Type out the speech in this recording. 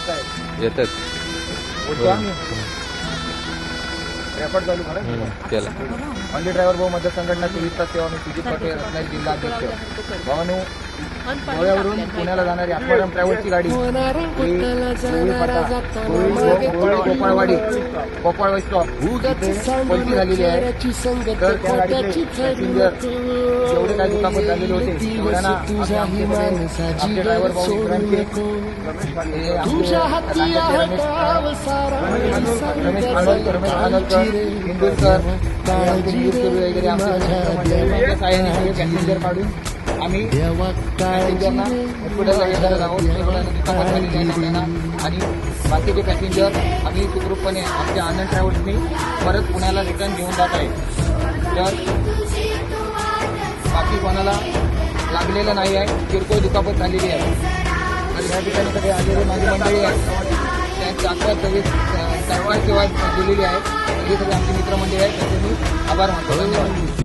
येतच आहे येतात बोलतो आम्ही. रेकॉर्ड चालू करा केलं. ड्रायव्हर भाऊ मध्य संघटना चोवीस तास सेवा मी सुजित पटेल रत्नागिरी जिल्हा अध्यक्ष भावानू गोव्यावरून पुण्याला जाणारी आत्माराम ट्रॅव्हल्सची गाडी. गोपाळवाडी गोपाळ स्टॉप. पलटी झालेली आहे. तर त्या गाडीचे पॅसेंजर जेवढे काही दुखापत झालेले होते? आमच्याकडे आमचे ड्रायव्हर भाऊ रमेश खानोलकर रमेश खानोलकर इंदूरकर वगैरे आमचे मित्रमंडळी आहेत. त्यांच्या साहाय्याने पॅसेंजर काढून. आम्ही पॅसेंजरना हॉस्पिटलला घेणार आहोत झालेली आहे तेवढ्यांना आणि बाकीचे पॅसेंजर आम्ही सुखरूपपणे आमच्या आनंद ट्रॅव्हल्सनी परत पुण्याला रिटर्न घेऊन जात आहे. तर बाकी कोणाला लागलेलं नाही आहे किरकोळ दुखापत झालेली आहे. तर या ठिकाणी सगळे आलेले माझी मंडळी आहे त्यांची अकरा सव्वीस सरकार सेवा दिलेली आहे. हे सगळे आमची मित्रमंडळी आहेत. त्यांचे मी आभार मानतो.